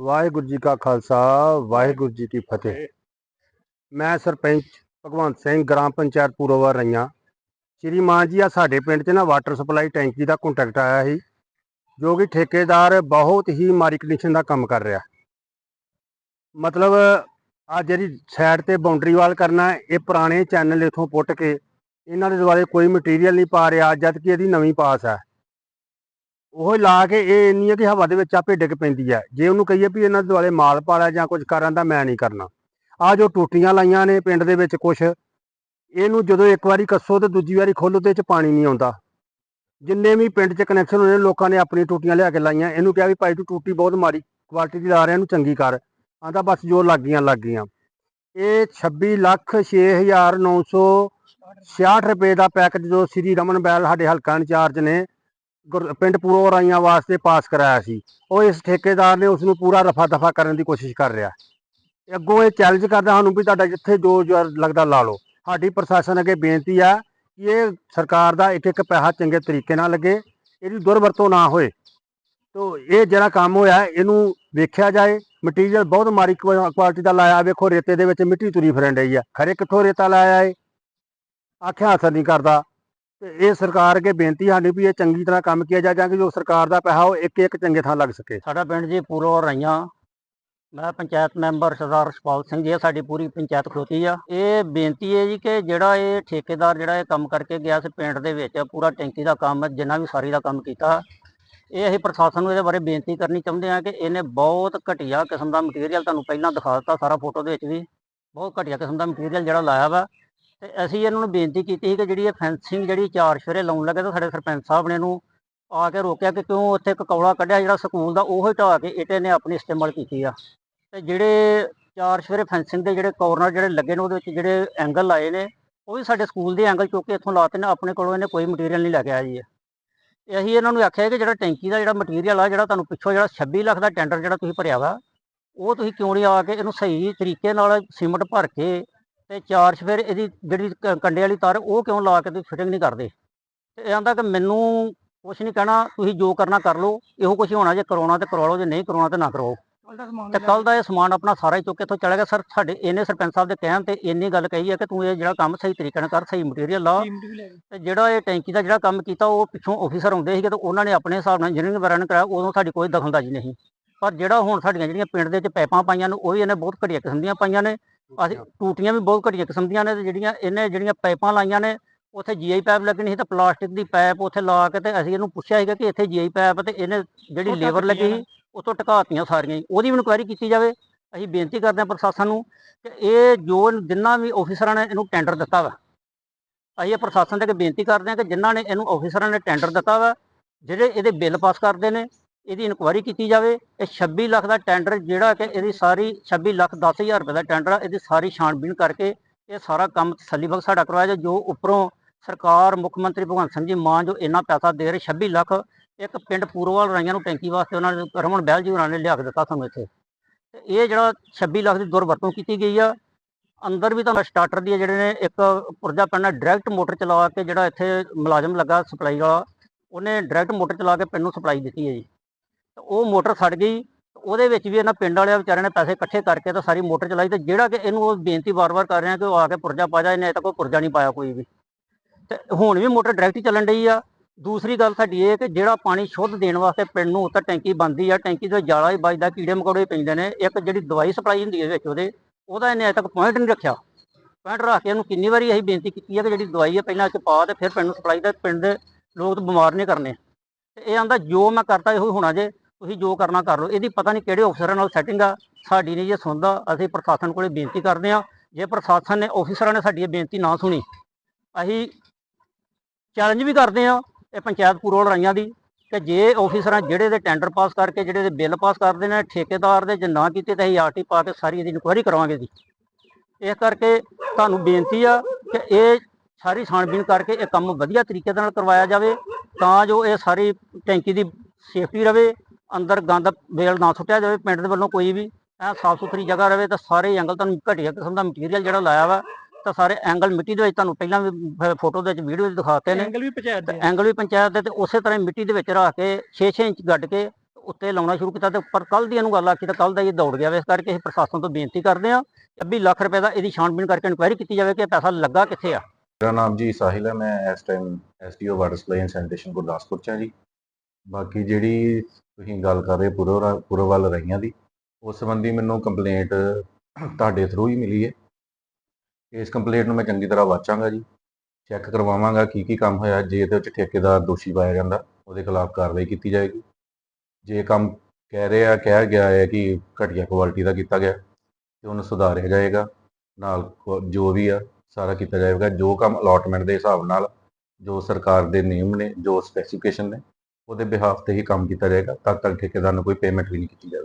ਵਾਹਿਗੁਰੂ ਜੀ ਕਾ ਖਾਲਸਾ ਵਾਹਿਗੁਰੂ ਜੀ ਕੀ ਫਤਿਹ। ਮੈਂ ਸਰਪੰਚ ਭਗਵੰਤ ਸਿੰਘ ਗ੍ਰਾਮ ਪੰਚਾਇਤ ਪੂਰੋਵਰ ਰਈਆਂ। ਸ਼੍ਰੀ ਮਾਨ ਜੀ ਆ ਸਾਡੇ ਪਿੰਡ 'ਚ ਨਾ ਵਾਟਰ ਸਪਲਾਈ ਟੈਂਕੀ ਦਾ ਕੰਟੈਕਟ ਆਇਆ ਸੀ ਜੋ ਕਿ ਠੇਕੇਦਾਰ ਬਹੁਤ ਹੀ ਮਾਰੀ ਕੰਡੀਸ਼ਨ ਦਾ ਕੰਮ ਕਰ ਰਿਹਾ। ਮਤਲਬ ਆ ਜਿਹੜੀ ਸਾਈਡ ਤੇ ਬਾਉਂਡਰੀ ਵਾਲ ਕਰਨਾ ਇਹ ਪੁਰਾਣੇ ਚੈਨਲ ਇਥੋਂ ਪੁੱਟ ਕੇ ਇਹਨਾਂ ਦੇ ਦੁਆਲੇ ਕੋਈ ਮਟੀਰੀਅਲ ਨਹੀਂ ਪਾ ਰਿਹਾ ਜਦ ਕਿ ਇਹਦੀ ਨਵੀਂ ਪਾਸ ਹੈ ਉਹ ਲਾ ਕੇ ਇਹ ਇੰਨੀ ਹੈ ਕਿ ਹਵਾ ਦੇ ਵਿੱਚ ਆਪੇ ਡਿੱਗ ਪੈਂਦੀ ਹੈ ਜੇ ਉਹਨੂੰ ਕਹੀਏ ਵੀ ਇਹਨਾਂ ਦੇ ਦੁਆਲੇ ਮਾਲ ਪਾਲਾ ਜਾਂ ਕੁਝ ਕਰਾਂ ਤਾਂ ਮੈਂ ਨਹੀਂ ਕਰਨਾ। ਆ ਜੋ ਟੂਟੀਆਂ ਲਾਈਆਂ ਨੇ ਪਿੰਡ ਦੇ ਵਿੱਚ ਕੁਝ ਇਹਨੂੰ ਜਦੋਂ ਇੱਕ ਵਾਰੀ ਕੱਸੋ ਤੇ ਦੂਜੀ ਵਾਰੀ ਖੋਲੋ ਤੇ ਇਹ ਚ ਪਾਣੀ ਨਹੀਂ ਆਉਂਦਾ। ਜਿੰਨੇ ਵੀ ਪਿੰਡ 'ਚ ਕਨੈਕਸ਼ਨ ਹੋਏ ਲੋਕਾਂ ਨੇ ਆਪਣੀ ਟੂਟੀਆਂ ਲਿਆ ਕੇ ਲਾਈਆਂ। ਇਹਨੂੰ ਕਿਹਾ ਵੀ ਭਾਈ ਤੂੰ ਟੂਟੀ ਬਹੁਤ ਮਾੜੀ ਕੁਆਲਿਟੀ ਦੀ ਲਾ ਰਿਹਾ ਇਹਨੂੰ ਚੰਗੀ ਕਰ। ਆਂਦਾ ਬਸ ਜੋ ਲੱਗ ਗਈਆਂ ਲੱਗ ਗਈਆਂ ਇਹ 26 ਲੱਖ 6966 ਰੁਪਏ ਦਾ ਪੈਕੇਜ ਜੋ ਸ੍ਰੀ ਰਮਨ ਬੈਲ ਸਾਡੇ ਹਲਕਾ ਇੰਚਾਰਜ ਨੇ ਗੁਰ- ਪਿੰਡ ਪੂਰੋ ਰਾਈਆਂ ਵਾਸਤੇ ਪਾਸ ਕਰਾਇਆ ਸੀ। ਉਹ ਇਸ ਠੇਕੇਦਾਰ ਨੇ ਉਸ ਨੂੰ ਪੂਰਾ ਰਫਾ ਦਫਾ ਕਰਨ ਦੀ ਕੋਸ਼ਿਸ਼ ਕਰ ਰਿਹਾ। ਤੇ ਅੱਗੋਂ ਇਹ ਚੈਲੰਜ ਕਰਦਾ ਸਾਨੂੰ ਵੀ ਤੁਹਾਡਾ ਜਿੱਥੇ ਜੋ ਜੋ ਲੱਗਦਾ ਲਾ ਲਓ। ਸਾਡੀ ਪ੍ਰਸ਼ਾਸਨ ਅੱਗੇ ਬੇਨਤੀ ਆ ਕਿ ਇਹ ਸਰਕਾਰ ਦਾ ਇੱਕ ਇੱਕ ਪੈਸਾ ਚੰਗੇ ਤਰੀਕੇ ਨਾਲ ਲੱਗੇ, ਇਹਦੀ ਦੁਰਵਰਤੋਂ ਨਾ ਹੋਏ। ਤੋ ਇਹ ਜਿਹੜਾ ਕੰਮ ਹੋਇਆ, ਇਹਨੂੰ ਵੇਖਿਆ ਜਾਏ ਮਟੀਰੀਅਲ ਬਹੁਤ ਮਾੜੀ ਕੁਆਲਿਟੀ ਦਾ ਲਾਇਆ, ਵੇਖੋ ਰੇਤੇ ਦੇ ਵਿੱਚ ਮਿੱਟੀ ਤੁਰੀ ਫਿਰਨ ਡਈ ਆ। ਖਰੇ ਕਿੱਥੋਂ ਰੇਤਾ ਲਾਇਆ ਏ ਆਖਿਆ ਅਸਰ ਨਹੀਂ ਕਰਦਾ। ਤੇ ਇਹ ਸਰਕਾਰ ਅੱਗੇ ਬੇਨਤੀ ਸਾਡੀ ਵੀ ਇਹ ਚੰਗੀ ਤਰ੍ਹਾਂ ਕੰਮ ਕੀਤਾ ਜਾ ਕਿ ਜੋ ਸਰਕਾਰ ਦਾ ਪੈਸਾ ਉਹ ਇੱਕ ਇੱਕ ਚੰਗੇ ਥਾਂ ਲੱਗ ਸਕੇ। ਸਾਡਾ ਪਿੰਡ ਜੀ ਪੂਰੋ ਰਈਆਂ ਮੈਂ ਪੰਚਾਇਤ ਮੈਂਬਰ ਸਰਦਾਰ ਰਸ਼ਪਾਲ ਸਿੰਘ ਜੀ ਇਹ ਸਾਡੀ ਪੂਰੀ ਪੰਚਾਇਤ ਖਲੋਤੀ ਆ। ਇਹ ਬੇਨਤੀ ਹੈ ਜੀ ਕਿ ਜਿਹੜਾ ਇਹ ਠੇਕੇਦਾਰ ਜਿਹੜਾ ਇਹ ਕੰਮ ਕਰਕੇ ਗਿਆ ਸੀ ਪਿੰਡ ਦੇ ਵਿੱਚ, ਪੂਰਾ ਟੈਂਕੀ ਦਾ ਕੰਮ, ਜਿੰਨਾ ਵੀ ਸਾਰੀ ਦਾ ਕੰਮ ਕੀਤਾ, ਇਹ ਅਸੀਂ ਪ੍ਰਸ਼ਾਸਨ ਨੂੰ ਇਹਦੇ ਬਾਰੇ ਬੇਨਤੀ ਕਰਨੀ ਚਾਹੁੰਦੇ ਹਾਂ ਕਿ ਇਹਨੇ ਬਹੁਤ ਘਟੀਆ ਕਿਸਮ ਦਾ ਮਟੀਰੀਅਲ ਤੁਹਾਨੂੰ ਪਹਿਲਾਂ ਦਿਖਾ ਦਿੱਤਾ, ਸਾਰਾ ਫੋਟੋ ਦੇ ਵਿੱਚ ਵੀ। ਬਹੁਤ ਘਟੀਆ ਕਿਸਮ ਦਾ ਮਟੀਰੀਅਲ ਜਿਹੜਾ ਲਾਇਆ ਵਾ। ਤੇ ਅਸੀਂ ਇਹਨਾਂ ਨੂੰ ਬੇਨਤੀ ਕੀਤੀ ਸੀ ਕਿ ਜਿਹੜੀ ਇਹ ਫੈਂਸਿੰਗ ਜਿਹੜੀ ਚਾਰ ਸ਼ੇਰੇ ਲਾਉਣ ਲੱਗੇ ਤਾਂ ਸਾਡੇ ਸਰਪੰਚ ਸਾਹਿਬ ਨੇ ਇਹਨੂੰ ਆ ਕੇ ਰੋਕਿਆ ਕਿ ਕਿਉਂ ਉੱਥੇ ਇੱਕ ਕੌਲਾ ਕੱਢਿਆ ਜਿਹੜਾ ਸਕੂਲ ਦਾ ਉਹ ਢਾਹ ਕੇ ਇੱਟੇ ਨੇ ਆਪਣੀ ਇਸਤੇਮਾਲ ਕੀਤੀ ਆ। ਤੇ ਜਿਹੜੇ ਚਾਰ ਸ਼ੇਰੇ ਫੈਂਸਿੰਗ ਦੇ ਜਿਹੜੇ ਕੋਰਨਰ ਜਿਹੜੇ ਲੱਗੇ ਨੇ ਉਹਦੇ ਵਿੱਚ ਜਿਹੜੇ ਐਂਗਲ ਲਾਏ ਨੇ, ਉਹ ਵੀ ਸਾਡੇ ਸਕੂਲ ਦੇ ਐਂਗਲ ਚੁੱਕ ਕੇ ਇੱਥੋਂ ਲਾਤੇ ਨੇ, ਆਪਣੇ ਕੋਲੋਂ ਇਹਨੇ ਕੋਈ ਮਟੀਰੀਅਲ ਨਹੀਂ ਲੈ ਕੇ ਆਇਆ ਜੀ ਅਸੀਂ ਇਹਨਾਂ ਨੂੰ ਆਖਿਆ ਕਿ ਜਿਹੜਾ ਟੈਂਕੀ ਦਾ ਜਿਹੜਾ ਮਟੀਰੀਅਲ ਆ, ਜਿਹੜਾ ਤੁਹਾਨੂੰ ਪਿੱਛੋਂ ਜਿਹੜਾ 26 ਲੱਖ ਦਾ ਟੈਂਡਰ ਜਿਹੜਾ ਤੁਸੀਂ ਭਰਿਆ ਵਾ, ਉਹ ਤੁਸੀਂ ਕਿਉਂ ਨਹੀਂ ਆ ਕੇ ਇਹਨੂੰ ਸਹੀ ਤਰੀਕੇ ਨਾਲ ਸੀਮਟ ਭਰ ਕੇ ਤੇ ਚਾਰ ਸ਼ੇਰ ਇਹਦੀ ਜਿਹੜੀ ਕ- ਕੰਡੇ ਵਾਲੀ ਤਾਰ ਉਹ ਕਿਉਂ ਲਾ ਕੇ ਤੁਸੀਂ ਫਿਟਿੰਗ ਨਹੀਂ ਕਰਦੇ? ਤੇ ਇਹ ਆਂਦਾ ਕਿ ਮੈਨੂੰ ਕੁਛ ਨਹੀਂ ਕਹਿਣਾ ਤੁਸੀਂ ਜੋ ਕਰਨਾ ਕਰ ਲਓ ਇਹੋ ਕੁਛ ਹੀ ਹੋਣਾ ਜੇ ਕਰਾਉਣਾ ਤੇ ਕਰਵਾ ਲਓ ਜੇ ਨਹੀਂ ਕਰਾਉਣਾ ਤੇ ਨਾ ਕਰਾਓ। ਤੇ ਕੱਲ ਦਾ ਇਹ ਸਮਾਨ ਆਪਣਾ ਸਾਰਾ ਹੀ ਚੁੱਕ ਕੇ ਇੱਥੋਂ ਚਲਾ ਗਿਆ। ਸਰ ਸਾਡੇ ਇਹਨੇ ਸਰਪੰਚ ਸਾਹਿਬ ਦੇ ਕਹਿਣ ਤੇ ਇੰਨੀ ਗੱਲ ਕਹੀ ਹੈ ਕਿ ਤੂੰ ਇਹ ਜਿਹੜਾ ਕੰਮ ਸਹੀ ਤਰੀਕੇ ਨਾਲ ਕਰ ਸਹੀ ਮਟੀਰੀਅਲ ਲਾ। ਤੇ ਜਿਹੜਾ ਇਹ ਟੈਂਕੀ ਦਾ ਜਿਹੜਾ ਕੰਮ ਕੀਤਾ ਉਹ ਪਿੱਛੋਂ ਆਫੀਸਰ ਆਉਂਦੇ ਸੀਗੇ ਤੇ ਉਹਨਾਂ ਨੇ ਆਪਣੇ ਹਿਸਾਬ ਨਾਲ ਇੰਜੀਨੀਅਰਿੰਗ ਵਗੈਰਾ ਨੇ ਕਰਾਇਆ ਉਦੋਂ ਸਾਡੀ ਕੋਈ ਦਖਲਅੰਦਾਜ਼ੀ ਨਹੀਂ। ਪਰ ਜਿਹੜਾ ਹੁਣ ਸਾਡੀਆਂ ਜਿਹੜੀਆਂ ਪਿੰਡ ਦੇ ਵਿੱਚ ਪਾਈਪਾਂ ਪਾਈਆਂ ਨੇ ਉਹ ਵੀ ਇਹਨੇ ਬਹੁਤ ਘਟੀਆ ਕਿਸਮ ਦੀਆਂ ਪਾਈਆਂ ਨੇ। ਅਸੀਂ ਟੂਟੀਆਂ। ਵੀ ਬਹੁਤ ਘਟੀਆ ਕਿਸਮ ਦੀਆਂ ਨੇ ਤੇ ਜਿਹੜੀਆਂ ਇਹਨੇ ਜਿਹੜੀਆਂ ਪਾਈਪਾਂ ਲਾਈਆਂ ਨੇ ਉੱਥੇ ਜੀਆਈ ਪਾਈਪ ਲੱਗਣੀ ਸੀ ਤਾਂ ਪਲਾਸਟਿਕ ਦੀ ਪਾਈਪ ਉੱਥੇ ਲਾ ਕੇ ਤੇ ਅਸੀਂ ਇਹਨੂੰ ਪੁੱਛਿਆ ਸੀਗਾ ਕਿ ਇੱਥੇ ਜੀਆਈ ਪਾਈਪ ਤੇ ਇਹਨੇ ਜਿਹੜੀ ਲੇਬਰ ਲੱਗੀ ਸੀ ਉਤੋਂ ਟਕਾਤੀਆਂ ਸਾਰੀਆਂ ਹੀ। ਉਹਦੀ ਵੀ ਇਨਕੁਆਇਰੀ ਕੀਤੀ ਜਾਵੇ ਅਸੀਂ ਬੇਨਤੀ ਕਰਦੇ ਹਾਂ ਪ੍ਰਸ਼ਾਸਨ ਨੂੰ ਕਿ ਇਹ ਜੋ ਜਿੰਨਾ ਵੀ ਆਫੀਸਰਾਂ ਨੇ ਇਹਨੂੰ ਟੈਂਡਰ ਦਿੱਤਾ ਵਾ। ਅਸੀਂ ਇਹ ਪ੍ਰਸ਼ਾਸਨ ਦੇ ਅੱਗੇ ਬੇਨਤੀ ਕਰਦੇ ਹਾਂ ਕਿ ਜਿਨ੍ਹਾਂ ਨੇ ਇਹਨੂੰ ਆਫੀਸਰਾਂ ਨੇ ਟੈਂਡਰ ਦਿੱਤਾ ਵਾ ਜਿਹੜੇ ਇਹਦੇ ਬਿੱਲ ਪਾਸ ਕਰਦੇ ਨੇ ਇਹਦੀ ਇਨਕੁਆਇਰੀ ਕੀਤੀ ਜਾਵੇ, ਇਹ 26 ਲੱਖ ਦਾ ਟੈਂਡਰ ਜਿਹੜਾ ਕਿ ਇਹਦੀ ਸਾਰੀ 26 ਲੱਖ 10000 ਰੁਪਏ ਦਾ ਟੈਂਡਰ ਆ, ਇਹਦੀ ਸਾਰੀ ਛਾਣਬੀਣ ਕਰਕੇ ਇਹ ਸਾਰਾ ਕੰਮ ਤਸੱਲੀਬਖਸ਼ ਸਾਡਾ ਕਰਵਾਇਆ ਜਾਏ ਜੋ ਉੱਪਰੋਂ ਸਰਕਾਰ, ਮੁੱਖ ਮੰਤਰੀ ਭਗਵੰਤ ਸਿੰਘ ਜੀ ਮਾਨ ਜੋ ਇੰਨਾ ਪੈਸਾ ਦੇ ਰਹੇ 26 ਲੱਖ ਇੱਕ ਪਿੰਡ ਪੂਰਵਾਲ ਰਾਈਆਂ ਨੂੰ ਟੈਂਕੀ ਵਾਸਤੇ ਉਹਨਾਂ ਨੇ ਰਮਨ ਬਹਿਲ ਜੀ ਉਹਨਾਂ ਨੇ ਲਿਆ ਕੇ ਦਿੱਤਾ ਸਾਨੂੰ ਇੱਥੇ। ਤੇ ਇਹ ਜਿਹੜਾ 26 ਲੱਖ ਦੀ ਦੁਰਵਰਤੋਂ ਕੀਤੀ ਗਈ ਆ, ਅੰਦਰ ਵੀ ਤਾਂ ਸਟਾਰਟਰ ਦੀ ਜਿਹੜੇ ਨੇ ਇੱਕ ਪੁਰਜਾ ਪੈਣਾ ਡਾਇਰੈਕਟ ਮੋਟਰ ਚਲਾ ਕੇ ਜਿਹੜਾ ਇੱਥੇ ਮੁਲਾਜ਼ਮ ਲੱਗਾ ਸਪਲਾਈ ਵਾਲਾ, ਉਹਨੇ ਡਾਇਰੈਕਟ ਮੋਟਰ ਚਲਾ ਕੇ ਪਿੰਡ ਨੂੰ ਸਪਲਾਈ ਦਿੱਤੀ ਹੈ ਜੀ। ਉਹ ਮੋਟਰ ਸੜ ਗਈ, ਉਹਦੇ ਵਿੱਚ ਵੀ ਇਹਨਾਂ ਪਿੰਡ ਵਾਲਿਆਂ ਵਿਚਾਰਿਆਂ ਨੇ ਪੈਸੇ ਇਕੱਠੇ ਕਰਕੇ ਤਾਂ ਸਾਰੀ ਮੋਟਰ ਚਲਾਈ ਤੇ ਜਿਹੜਾ ਕਿ ਇਹਨੂੰ ਉਹ ਬੇਨਤੀ ਵਾਰ-ਵਾਰ ਕਰ ਰਿਹਾ ਕਿ ਉਹ ਆ ਕੇ ਪੁਰਜਾ ਪਾ ਜਾ ਇਹਨੇ ਅਜੇ ਤੱਕ ਕੋਈ ਪੁਰਜਾ ਨਹੀਂ ਪਾਇਆ ਕੋਈ ਵੀ। ਤੇ ਹੁਣ ਵੀ ਮੋਟਰ ਡਾਇਰੈਕਟ ਹੀ ਚੱਲਣ ਡਈ ਆ। ਦੂਸਰੀ ਗੱਲ ਸਾਡੀ ਇਹ ਕਿ ਜਿਹੜਾ ਪਾਣੀ ਸ਼ੁੱਧ ਦੇਣ ਵਾਸਤੇ ਪਿੰਡ ਨੂੰ ਉੱਤੇ ਟੈਂਕੀ ਬੰਦੀ ਆ, ਟੈਂਕੀ ਦੇ ਜਾਲਾ ਹੀ ਵੱਜਦਾ, ਕੀੜੇ ਮਕੌੜੇ ਪੈਂਦੇ ਨੇ। ਇੱਕ ਜਿਹੜੀ ਦਵਾਈ ਸਪਲਾਈ ਹੁੰਦੀ ਹੈ ਵਿੱਚ ਉਹਦੇ, ਉਹਦਾ ਇਹਨੇ ਅਜੇ ਤੱਕ ਪੁਆਇੰਟ ਨਹੀਂ ਰੱਖਿਆ। ਪੁਆਇੰਟ ਰੱਖ ਕੇ ਇਹਨੂੰ ਕਿੰਨੀ ਵਾਰੀ ਅਸੀਂ ਬੇਨਤੀ ਕੀਤੀ ਹੈ ਕਿ ਜਿਹੜੀ ਦਵਾਈ ਹੈ ਪਹਿਲਾਂ ਇਹ 'ਚ ਪਾ ਤੇ ਫਿਰ ਪਿੰਡ ਨੂੰ ਸਪਲਾਈ ਦਾ, ਪਿੰਡ ਦੇ ਲੋਕ ਤਾਂ ਬਿਮਾਰ ਨਹੀਂ ਕਰਨੇ। ਤੇ ਇਹ ਆਂਦਾ ਜੋ ਮੈਂ ਕਰਤਾ ਇਹੋ ਹੀ ਹੋਣਾ ਜੇ। ਤੁਸੀਂ ਜੋ ਕਰਨਾ ਕਰ ਲਓ। ਇਹਦੀ ਪਤਾ ਨਹੀਂ ਕਿਹੜੇ ਅਫਸਰਾਂ ਨਾਲ ਸੈਟਿੰਗ ਆ, ਸਾਡੀ ਨਹੀਂ ਜੇ ਸੁਣਦਾ, ਅਸੀਂ ਪ੍ਰਸ਼ਾਸਨ ਕੋਲੇ ਬੇਨਤੀ ਕਰਦੇ ਆ ਜੇ ਪ੍ਰਸ਼ਾਸਨ ਨੇ ਅਫਸਰਾਂ ਨੇ ਸਾਡੀ ਇਹ ਬੇਨਤੀ ਨਾ ਸੁਣੀ, ਅਸੀਂ ਚੈਲੰਜ ਵੀ ਕਰਦੇ ਆ ਇਹ ਪੰਚਾਇਤ ਪੂਰੋਲ ਰਾਈਆਂ ਦੀ ਕਿ ਜੇ ਆਫੀਸਰਾਂ ਜਿਹੜੇ ਦੇ ਟੈਂਡਰ ਪਾਸ ਕਰਕੇ, ਜਿਹੜੇ ਦੇ ਬਿੱਲ ਪਾਸ ਕਰਦੇ ਨੇ, ਠੇਕੇਦਾਰ ਦੇ ਜੇ ਨਾ ਕੀਤੇ ਤਾਂ ਅਸੀਂ ਆਰਟੀ ਪਾ ਕੇ ਸਾਰੀ ਇਹਦੀ ਇਨਕੁਆਇਰੀ ਕਰਵਾਵਾਂਗੇ ਜੀ। ਇਸ ਕਰਕੇ ਤੁਹਾਨੂੰ ਬੇਨਤੀ ਆ ਕਿ ਇਹ ਸਾਰੀ ਛਾਣਬੀਣ ਕਰਕੇ ਇਹ ਕੰਮ ਵਧੀਆ ਤਰੀਕੇ ਦੇ ਨਾਲ ਕਰਵਾਇਆ ਜਾਵੇ, ਤਾਂ ਜੋ ਇਹ ਸਾਰੀ ਟੈਂਕੀ ਦੀ ਸੇਫਟੀ ਰਵੇ ਅੰਦਰ ਗੰਦ ਵੇਲ ਨਾ ਸੁੱਟਿਆ ਜਾਵੇ ਪਿੰਡ ਦੇ ਵੱਲੋਂ ਕੋਈ ਵੀ ਐ ਸਾਫ਼ ਸੁਥਰੀ ਜਗ੍ਹਾ ਰਵੇ ਤਾਂ ਸਾਰੇ ਐਂਗਲ ਤੁਹਾਨੂੰ ਘਟੀਆ ਕਿਸਮ ਦਾ ਮਟੀਰੀਅਲ ਜਿਹੜਾ ਲਾਇਆ ਵਾ ਤਾਂ ਸਾਰੇ ਐਂਗਲ ਮਿੱਟੀ ਦੇ ਵਿੱਚ ਤੁਹਾਨੂੰ ਪਹਿਲਾਂ ਵੀ ਫੋਟੋ ਦੇ ਵਿੱਚ ਵੀਡੀਓ ਵਿੱਚ ਦਿਖਾਤੇ ਨੇ। ਐਂਗਲ ਵੀ ਪੰਚਾਇਤ ਦੇ। ਐਂਗਲ ਵੀ ਪੰਚਾਇਤ ਦੇ ਤੇ ਉਸੇ ਤਰ੍ਹਾਂ ਮਿੱਟੀ ਦੇ ਵਿੱਚ ਰੱਖ ਕੇ 6-6 ਇੰਚ ਗੱਡ ਕੇ ਉੱਤੇ ਲਾਉਣਾ ਸ਼ੁਰੂ ਕੀਤਾ ਤੇ ਪਰ ਕੱਲ ਦੀ ਇਹਨੂੰ ਗੱਲ ਆਖੀ ਤਾਂ ਕੱਲ ਦਾ ਇਹ ਦੌੜ ਗਿਆ। ਵੇ ਇਸ ਕਰਕੇ ਅਸੀਂ ਪ੍ਰਸ਼ਾਸਨ ਤੋਂ ਬੇਨਤੀ ਕਰਦੇ ਹਾਂ ਕਿ 20 ਲੱਖ ਰੁਪਏ ਦਾ ਇਹਦੀ ਛਾਣਬੀਣ ਕਰਕੇ ਇਨਕੁਆਇਰੀ ਕੀਤੀ ਜਾਵੇ ਕਿ ਪੈਸਾ ਲੱਗਾ ਕਿੱਥੇ ਆ। ਮੇਰਾ ਨਾਮ ਜੀ ਸਾਹਿਲ ਹੈ ਮੈਂ ਇਸ time SDO water supply and sanitation Gurdaspur ਚ ਹਾਂ ਜੀ। ਬਾਕੀ ਜਿਹੜੀ ਤੁਸੀਂ ਗੱਲ ਕਰ ਰਹੇ ਪੁਰਵ ਪੁਰਵ ਵੱਲ ਰਹੀਆਂ ਦੀ, ਉਸ ਸੰਬੰਧੀ ਮੈਨੂੰ ਕੰਪਲੇਂਟ ਤੁਹਾਡੇ ਥਰੂ ਹੀ ਮਿਲੀ ਹੈ। ਇਸ ਕੰਪਲੇਂਟ ਨੂੰ ਮੈਂ ਚੰਗੀ ਤਰ੍ਹਾਂ ਵਾਚਾਂਗਾ ਜੀ ਚੈੱਕ ਕਰਵਾਵਾਂਗਾ ਕੀ ਕੀ ਕੰਮ ਹੋਇਆ, ਜੇ ਇਹਦੇ ਵਿੱਚ ਠੇਕੇਦਾਰ ਦੋਸ਼ੀ ਪਾਇਆ ਜਾਂਦਾ, ਉਹਦੇ ਖਿਲਾਫ ਕਾਰਵਾਈ ਕੀਤੀ ਜਾਏਗੀ। ਜੇ ਕੰਮ ਕਹਿ ਰਿਹਾ, ਕਿਹਾ ਗਿਆ ਹੈ ਕਿ ਘਟੀਆ ਕੁਆਲਿਟੀ ਦਾ ਕੀਤਾ ਗਿਆ, ਤੇ ਉਹਨੂੰ ਸੁਧਾਰਿਆ ਜਾਏਗਾ, ਨਾਲ ਜੋ ਵੀ ਆ, ਸਾਰਾ ਕੀਤਾ ਜਾਏਗਾ। ਜੋ ਕੰਮ ਅਲਾਟਮੈਂਟ ਦੇ ਹਿਸਾਬ ਨਾਲ, ਜੋ ਸਰਕਾਰ ਦੇ ਨਿਯਮ ਨੇ, ਜੋ ਸਪੈਸੀਫਿਕੇਸ਼ਨ ਨੇ ਉਹਦੇ ਬਿਹਾਫ ਤੇ ਹੀ ਕੰਮ ਕੀਤਾ ਜਾਏਗਾ, ਤਦ ਤੱਕ ਠੇਕੇਦਾਰ ਨੂੰ ਕੋਈ ਪੇਮੈਂਟ ਵੀ ਨਹੀਂ ਕੀਤੀ ਜਾਵੇਗੀ।